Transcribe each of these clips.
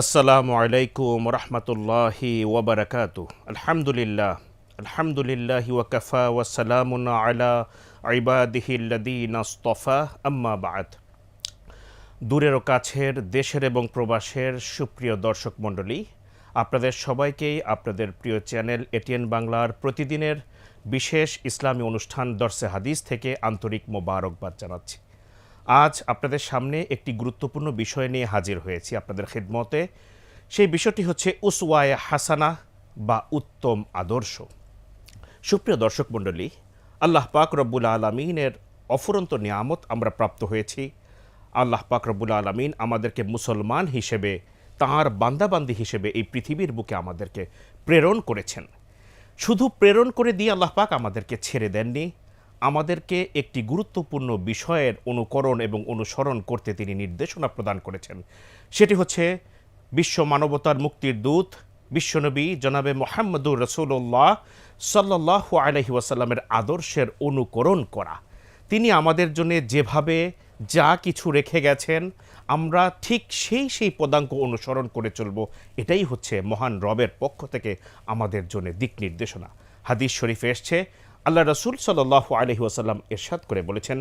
আসসালামু আলাইকুম রহমতুল্লাহি ওবরাকাত আলহামদুলিল্লাহ আলহামদুলিল্লাহ ওয়াকাফা ওয়াসালামুন আলা ইবাদিহিল্লাদিন আস্তফা, আম্মা বাদ। দূরের ও কাছের, দেশের এবং প্রবাসের সুপ্রিয় দর্শক মণ্ডলী, আপনাদের সবাইকেই আপনাদের প্রিয় চ্যানেল এটিএন বাংলার প্রতিদিনের বিশেষ ইসলামী অনুষ্ঠান দর্শে হাদিস থেকে আন্তরিক মোবারকবাদ জানাচ্ছি। আজ আপনাদের সামনে একটি গুরুত্বপূর্ণ বিষয় নিয়ে হাজির হয়েছি আপনাদের খেদমতে। সেই বিষয়টি হচ্ছে উসওয়ায় হাসানা বা উত্তম আদর্শ। সুপ্রিয় দর্শক মণ্ডলী, আল্লাহ পাক রব্বুল আলমিনের অফুরন্ত নিয়ামত আমরা প্রাপ্ত হয়েছি। আল্লাহ পাক রব্বুল আলমিন আমাদেরকে মুসলমান হিসেবে, তাঁর বান্দাবান্দি হিসেবে এই পৃথিবীর বুকে আমাদেরকে প্রেরণ করেছেন। শুধু প্রেরণ করে দিয়ে আল্লাহ পাক আমাদেরকে ছেড়ে দেননি আমাদেরকে একটি গুরুত্বপূর্ণ বিষয়ের অনুকরণ এবং অনুসরণ করতে তিনি নির্দেশনা প্রদান করেছেন। সেটি হচ্ছে, বিশ্ব মানবতার মুক্তির দূত, বিশ্বনবী জনাবে মোহাম্মদুর রসুল্লাহ সাল্লাহ আলহি ওয়াসাল্লামের আদর্শের অনুকরণ করা। তিনি আমাদের জন্য যেভাবে যা কিছু রেখে গেছেন, আমরা ঠিক সেই সেই পদাঙ্ক অনুসরণ করে চলব, এটাই হচ্ছে মহান রবের পক্ষ থেকে আমাদের জন্য দিক নির্দেশনা। হাদিস শরীফে এসছে আল্লাহ রসুল সাল্লাহ আলহি ওসাল্লাম এরশাদ করে বলেছেন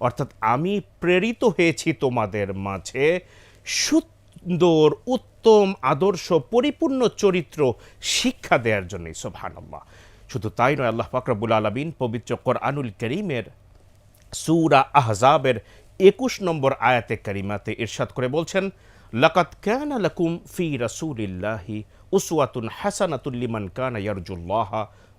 অর্থাৎ আমি প্রেরিত হয়েছি তোমাদের মাঝে সুন্দর, উত্তম, আদর্শ, পরিপূর্ণ চরিত্র শিক্ষা দেওয়ার জন্যই সোভানাল্লাহ শুধু তাই নয়, আল্লাহ ফাকরাবুল আলমিন পবিত্র কোরআনুল করিমের সুরা আহজাবের একুশ নম্বর আয়াতে করিমাতে ইরশাদ করে বলছেন লাকাত কানা লাকুম ফি রাসূলিল্লাহি উসওয়াতুন হাসানাতুল লিমান কানা ইয়ারজুল্লাহ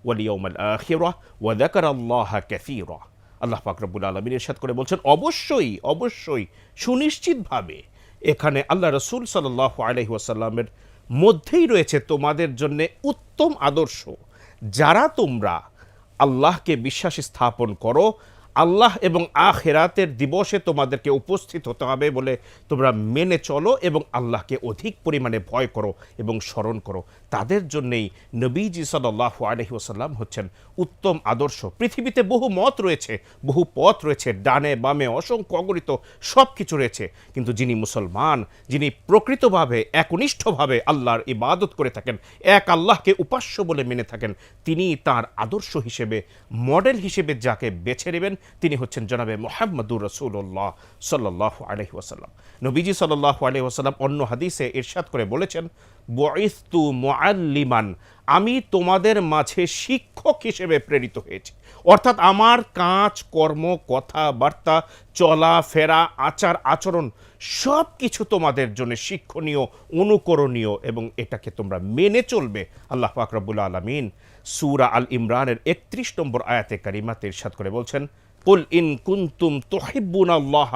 ওয়াল ইয়াউমাল আখিরাহ ওয়া যাকারাল্লাহা কাসীরা আল্লাহ পাক রব্বুল আলামিন ইরশাদ করে বলছেন, অবশ্যই অবশ্যই, সুনিশ্চিতভাবে এখানে আল্লাহ রসুল সাল্লাল্লাহু আলাইহি ওয়াসাল্লামের মধ্যেই রয়েছে তোমাদের জন্য উত্তম আদর্শ। যারা তোমরা আল্লাহকে বিশ্বাস স্থাপন করো আল্লাহ এবং আখেরাতের দিবসে তোমাদেরকে উপস্থিত হতে হবে বলে তোমরা মেনে চলো এবং আল্লাহকে অধিক পরিমাণে ভয় করো এবং স্মরণ করো। তাদের জন্যেই নবীজি সাল্লাহ আলহি ওসাল্লাম হচ্ছেন উত্তম আদর্শ। পৃথিবীতে বহু মত রয়েছে, বহু পথ রয়েছে, ডানে বামে অসংখ্য অগণিত সব কিছু রয়েছে। কিন্তু যিনি মুসলমান, যিনি প্রকৃতভাবে, একনিষ্ঠভাবে আল্লাহর ইবাদত করে থাকেন, এক আল্লাহকে উপাস্য বলে মেনে থাকেন, তিনি তার আদর্শ হিসেবে, মডেল হিসেবে যাকে বেছে নেবেন তিনি হচ্ছেন জনাবে মোহাম্মদুর রসুল্লাহ সাল্লাহ আলহি ওয়াসাল্লাম। নবীজি সাল্লাহ আলহি ওয়াসাল্লাম অন্য হাদিসে ইরশাদ করে বলেছেন, বইস্তু মোয়াল্লিমান আমি তোমাদের মাঝে শিক্ষক হিসেবে প্রেরিত হয়েছি। অর্থাৎ আমার কাজ, কর্ম, কথাবার্তা, চলা, ফেরা, আচার, আচরণ সব কিছু তোমাদের জন্য শিক্ষণীয়, অনুকরণীয় এবং এটাকে তোমরা মেনে চলবে। আল্লাহ ফাকরাবুল আলমিন সুরা আল ইমরানের একত্রিশ নম্বর আয়াতে কারিমাতে ইরশাদ করে বলছেন কুল ইন কুন্তুম তুহিব্বুন আল্লাহ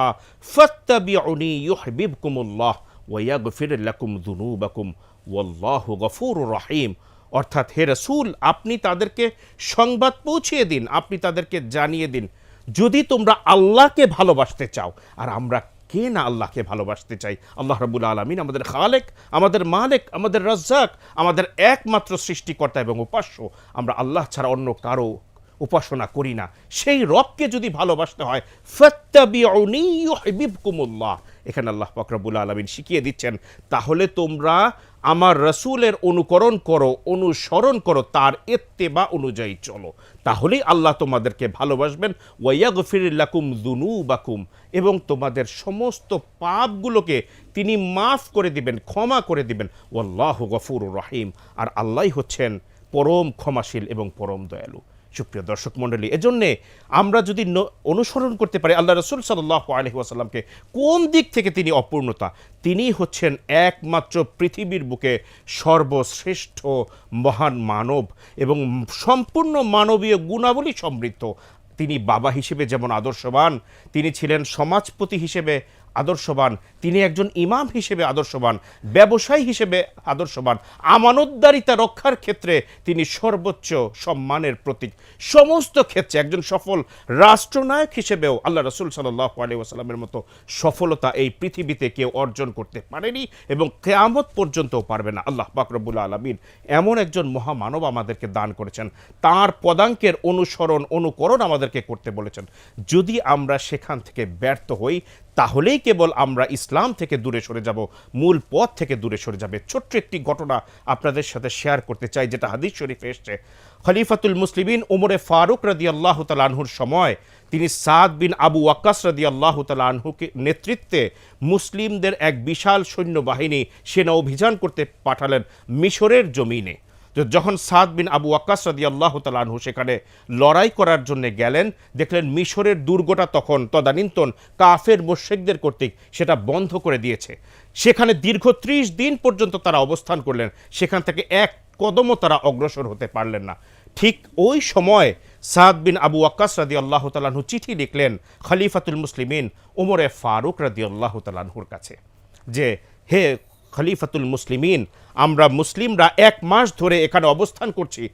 ফাত্তাবিউনি ইউহিব্বুকুমুল্লাহ ওয়া ইয়াগফির লাকুম যুনুবাকুম ওয়াল্লাহু গফুরুর রহিম অর্থাৎ হে রাসূল, আপনি তাদেরকে সংবাদ পৌঁছিয়ে দিন, আপনি তাদেরকে জানিয়ে দিন। যদি তোমরা আল্লাহকে ভালোবাসতে চাও, আর আমরা কে না আল্লাহকে ভালোবাসতে চাই? আল্লাহ রাবুল আলমিন আমাদের খালেক, আমাদের মালেক, আমাদের রাজ্জাক, আমাদের একমাত্র সৃষ্টিকর্তা এবং উপাস্য। আমরা আল্লাহ ছাড়া অন্য কারও উপাসনা করি না। সেই রবকে যদি ভালোবাসতে হয় ফত্তাবিউনিকুমুল্লাহ এখানে আল্লাহ ফকরাবুল আলমিন শিখিয়ে দিচ্ছেন, তাহলে তোমরা আমার রসুলের অনুকরণ করো, অনুসরণ করো, তার এত্তেবা অনুযায়ী চলো। তাহলেই আল্লাহ তোমাদেরকে ভালোবাসবেন ওয়াইয়াগফিরাকুম দুনু বাকুম এবং তোমাদের সমস্ত পাপগুলোকে তিনি মাফ করে দিবেন, ক্ষমা করে দিবেন। ওয়াল্লাহ গফুর রহিম। আর আল্লাহ হচ্ছেন পরম ক্ষমাশীল এবং পরম দয়ালু। সুপ্রিয় দর্শক মণ্ডলী, এজন্যে আমরা যদি অনুসরণ করতে পারি, আল্লাহ রসুল সাল্লাহ আলহি আসাল্লামকে কোন দিক থেকে তিনি অপূর্ণতা? তিনি হচ্ছেন একমাত্র পৃথিবীর বুকে সর্বশ্রেষ্ঠ মহান মানব এবং সম্পূর্ণ মানবীয় গুণাবলী সমৃদ্ধ। তিনি বাবা হিসেবে যেমন আদর্শবান, তিনি ছিলেন সমাজপতি হিসেবে আদর্শবান। তিনি একজন ইমাম হিসেবে আদর্শবান, ব্যবসায়ী হিসেবে আদর্শবান। আমানতদারিতা রক্ষার ক্ষেত্রে তিনি সর্বোচ্চ সম্মানের প্রতীক। সমস্ত ক্ষেত্রে একজন সফল রাষ্ট্রনায়ক হিসেবেও আল্লাহ রসুল সাল্লাহ আলী ওসালামের মতো সফলতা এই পৃথিবীতে কেউ অর্জন করতে পারেনি এবং কেয়ামত পর্যন্তও পারবে না। আল্লাহ বাকরবুল আলমিন এমন একজন মহামানব আমাদেরকে দান করেছেন। তার পদাঙ্কের অনুসরণ, অনুকরণ আমাদেরকে করতে বলেছেন। যদি আমরা সেখান থেকে ব্যর্থ হই তাহলেই কেবল আমরা ইসলাম থেকে দূরে সরে যাব, মূল পথ থেকে দূরে সরে যাবে। ছোট্ট একটি ঘটনা আপনাদের সাথে শেয়ার করতে চাই, যেটা হাদিস শরীফে এসছে। খলিফাতুল মুসলিমিন ওমরে ফারুক রাদি আল্লাহ তালাহুর সময় তিনি সাদ বিন আবু ওয়াক্কাস রাদি আল্লাহ তালাহুকে নেতৃত্বে মুসলিমদের এক বিশাল সৈন্যবাহিনী সেনা অভিযান করতে পাঠালেন মিশরের জমিনে। যখন সাদ বিন আবু আকাস রাদি আল্লাহ তালানহু সেখানে লড়াই করার জন্য গেলেন, দেখলেন মিশরের দুর্গটা তখন তদানীন্তন কাফের মোশেকদের কর্তৃক সেটা বন্ধ করে দিয়েছে। সেখানে দীর্ঘ ত্রিশ দিন পর্যন্ত তারা অবস্থান করলেন, সেখান থেকে এক কদমও তারা অগ্রসর হতে পারলেন না। ঠিক ওই সময় সাদ বিন আবু আকাস রাদি আল্লাহ তালাহু চিঠি লিখলেন খলিফাতুল মুসলিমিন ওমরে ফারুক রাদি আল্লাহ তালাহুর কাছে যে, হে খলিফাতুল মুসলিমিন। আমরা মুসলিমরা এক মাস ধরে এখানে অবস্থান করছি।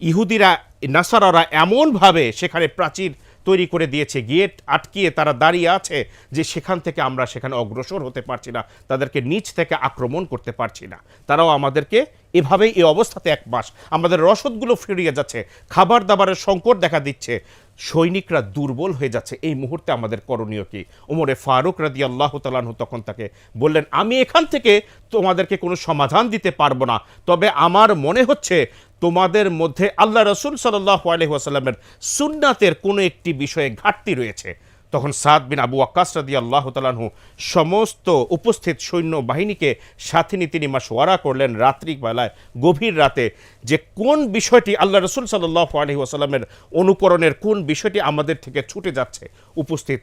ইহুদিরা, নাসারারা এমনভাবে সেখানে প্রাচীর তৈরি করে দিয়েছে গেট আটকিয়ে তারা দাঁড়িয়ে আছে যে সেখান থেকে আমরা সেখানে অগ্রসর হতে পারছি না, তাদেরকে নিচ থেকে আক্রমণ করতে পারছি না। তারাও আমাদেরকে এভাবেই এই অবস্থাতে এক মাস আমাদের রসদগুলো ফিরিয়ে যাচ্ছে, খাবার দাবারের সংকট দেখা দিচ্ছে, সৈনিকরা দুর্বল হয়ে যাচ্ছে। এই মুহূর্তে আমাদের করণীয় কি? ওমরে ফারুক রাদি আল্লাহ তালাহু তখন তাকে বললেন, আমি এখান থেকে তোমাদেরকে কোনো সমাধান দিতে পারব না। তবে আমার মনে হচ্ছে তোমাদের মধ্যে আল্লাহ রসুল সাল্লাহ আলহিহাসাল্লামের সুন্নাতের কোনো একটি বিষয়ে ঘাটতি রয়েছে। তখন সাদ বিন আবু আকাস রাদি আল্লাহ তালাহু সমস্ত উপস্থিত সৈন্য বাহিনীকে সাথে নিয়ে তিনি মাসোয়ারা করলেন রাত্রিবেলায়, গভীর রাতে। যে কোন বিষয়টি আল্লাহ রসুল সাল্লাহ আলহি আসাল্লামের অনুকরণের কোন বিষয়টি আমাদের থেকে ছুটে যাচ্ছে? উপস্থিত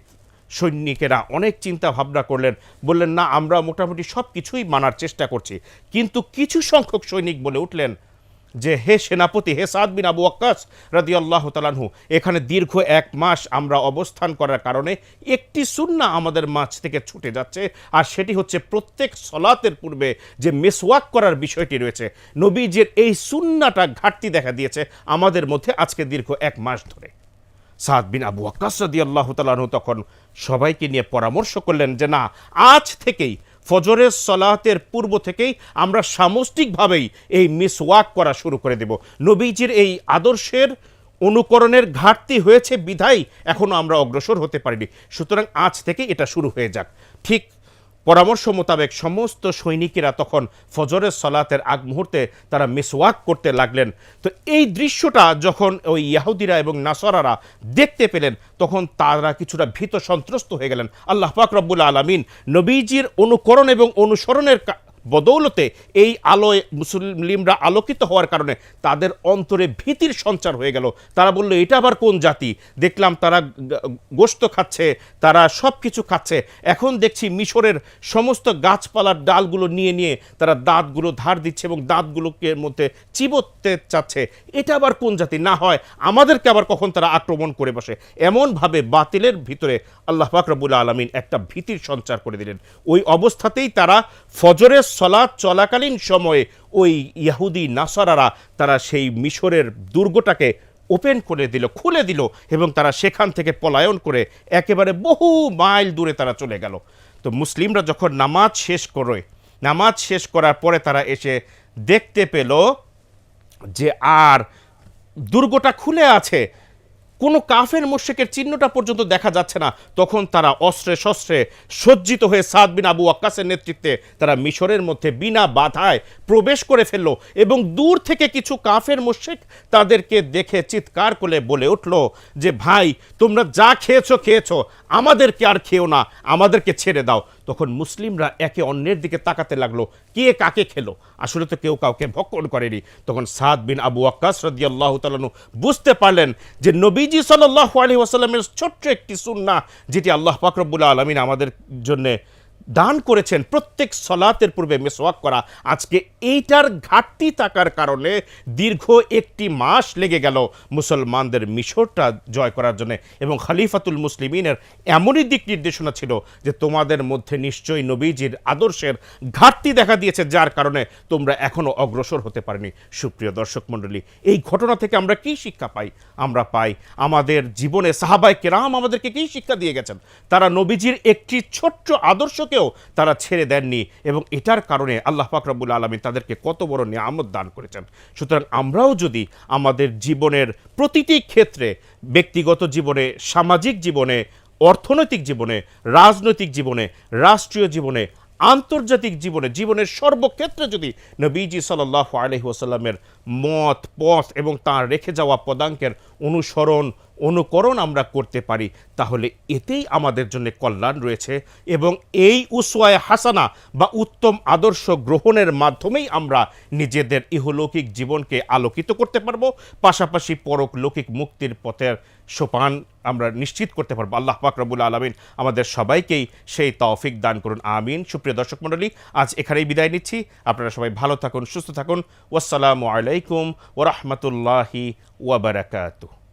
সৈনিকেরা অনেক চিন্তা ভাবনা করলেন, বললেন, না, আমরা মোটামুটি সব কিছুই মানার চেষ্টা করছি। কিন্তু কিছু সংখ্যক সৈনিক বলে উঠলেন যে হে সেনাপতি, হে সাদ বিন আবু আক্কাস রাদি আল্লাহ তালানহু এখানে দীর্ঘ এক মাস আমরা অবস্থান করার কারণে একটি সুন্না আমাদের মাছ থেকে ছুটে যাচ্ছে। আর সেটি হচ্ছে প্রত্যেক সলাতের পূর্বে যে মেসওয়াক করার বিষয়টি রয়েছে, নবীজের এই সুন্নাটা ঘাটতি দেখা দিয়েছে আমাদের মধ্যে আজকে দীর্ঘ এক মাস ধরে। সাদ বিন আবু আক্কাস রাদি আল্লাহ তালানহু তখন সবাইকে নিয়ে পরামর্শ করলেন যে না, আজ থেকেই ফজরের সলাহতের পূর্ব থেকেই আমরা সামষ্টিকভাবেই এই মিস ওয়াক করা শুরু করে দেব। নবীজির এই আদর্শের অনুকরণের ঘাটতি হয়েছে বিধাই এখনও আমরা অগ্রসর হতে পারিনি। সুতরাং আজ থেকে এটা শুরু হয়ে যাক। ঠিক পরামর্শ মোতাবেক সমস্ত সৈনিকেরা তখন ফজরের সলাতের আগ মুহূর্তে তারা মিসওয়াক করতে লাগলেন। তো এই দৃশ্যটা যখন ওই ইয়াহুদিরা এবং নাসরারা দেখতে পেলেন, তখন তারা কিছুটা ভীত সন্ত্রস্ত হয়ে গেলেন। আল্লাহ পাক রব্বুল আলমিন নবীজির অনুকরণ এবং অনুসরণের বদৌলতে এই আলোয় মুসলিমরা আলোকিত হওয়ার কারণে তাদের অন্তরে ভীতির সঞ্চার হয়ে গেল। তারা বলল, এটা আবার কোন জাতি? দেখলাম তারা গ- গোশত খাচ্ছে, তারা সব কিছু খাচ্ছে। এখন দেখছি মিশরের সমস্ত গাছপালার ডালগুলো নিয়ে নিয়ে তারা দাঁতগুলো ধার দিচ্ছে এবং দাঁতগুলোকে মধ্যে চিবোতে চাচ্ছে। এটা আবার কোন জাতি? না হয় আমাদেরকে আবার কখন তারা আক্রমণ করে বসে। এমনভাবে বাতিলের ভিতরে আল্লাহ ফাকরাবুল আলমিন একটা ভীতির সঞ্চার করে দিলেন। ওই অবস্থাতেই তারা ফজরের সলাৎ চলাকালীন সময়ে ওই ইয়াহুদি নাসারারা তারা সেই মিশরের দুর্গটাকে ওপেন করে দিল, খুলে দিল এবং তারা সেখান থেকে পলায়ন করে একেবারে বহু মাইল দূরে তারা চলে গেল। তো মুসলিমরা যখন নামাজ শেষ করে, নামাজ শেষ করার পরে তারা এসে দেখতে পেল যে আর দুর্গটা খুলে আছে কোনো কাফের মোশেকের চিহ্নটা পর্যন্ত দেখা যাচ্ছে না। তখন তারা অস্ত্রে শস্ত্রে সজ্জিত হয়ে সাদ বিন আবু আক্কাসের নেতৃত্বে তারা মিশরের মধ্যে বিনা বাধায় প্রবেশ করে ফেলল এবং দূর থেকে কিছু কাফের মোশেক তাদেরকে দেখে চিৎকার করে বলে উঠল যে, ভাই, তোমরা যা খেয়েছো খেয়েছো। আমাদেরকে আর খেও না। আমাদেরকে ছেড়ে দাও। তখন মুসলিমরা একে অন্যের দিকে তাকাতে লাগল। কে কাকে খেলো? আসলে তো কেউ কাউকে ভক্ষণ করেনি। তখন সাদ বিন আবু আকাশ রদি আল্লাহ তালানু বুঝতে পারলেন যে নবীজি সাল্লাহ আলী ওয়াসাল্লামের ছোট্ট একটি সুন্না যেটি আল্লাহ পাকরবুল্লা আলমিন আমাদের জন্যে দান করেছেন প্রত্যেক সলাতের পূর্বে মেসওয়াক করা। আজকে এইটার ঘাটতি থাকার কারণে দীর্ঘ একটি মাস লেগে গেল মুসলমানদের মিশরটা জয় করার জন্য। এবং খালিফাতুল মুসলিমিনের এমনই দিক নির্দেশনা ছিল যে তোমাদের মধ্যে নিশ্চয়ই নবীজির আদর্শের ঘাটতি দেখা দিয়েছে, যার কারণে তোমরা এখনও অগ্রসর হতে পারেনি। সুপ্রিয় দর্শক মণ্ডলী, এই ঘটনা থেকে আমরা কি শিক্ষা পাই? আমরা পাই আমাদের জীবনে সাহাবাই কেরাম আমাদেরকে কি শিক্ষা দিয়ে গেছেন? তারা নবীজির একটি ছোট্ট আদর্শকেও তারা ছেড়ে দেননি এবং এটার কারণে আল্লাহ ফাকরাবুল আলমী তাদেরকে কত বড় নিয়ামত দান করেছেন। সুতরাং আমরাও যদি আমাদের জীবনের প্রতিটি ক্ষেত্রে, ব্যক্তিগত জীবনে, সামাজিক জীবনে, অর্থনৈতিক জীবনে, রাজনৈতিক জীবনে, রাষ্ট্রীয় জীবনে, আন্তর্জাতিক জীবনে, জীবনের সর্বক্ষেত্রে যদি নবীজি সাল্লাহ আলহি ওসাল্লামের মত, পথ এবং তাঁর রেখে যাওয়া পদাঙ্কের অনুসরণ অনুকরণ আমরা করতে পারি, তাহলে এতেই আমাদের জন্য কল্যাণ রয়েছে এবং এই উসওয়ায় হাসানা বা উত্তম আদর্শ গ্রহণের মাধ্যমেই আমরা নিজেদের ইহলৌকিক জীবনকে আলোকিত করতে পারব, পাশাপাশি পরলৌকিক মুক্তির পথের সোপান আমরা নিশ্চিত করতে পারব। আল্লাহ পাক রবুল আলমিন আমাদের সবাইকেই সেই তৌফিক দান করুন, আমিন। সুপ্রিয় দর্শক মণ্ডলী, আজ এখানেই বিদায় নিচ্ছি। আপনারা সবাই ভালো থাকুন, সুস্থ থাকুন। ওয়াসালামু আলাইকুম ওরহমতুল্লাহি ওয়াবারাকাতুহ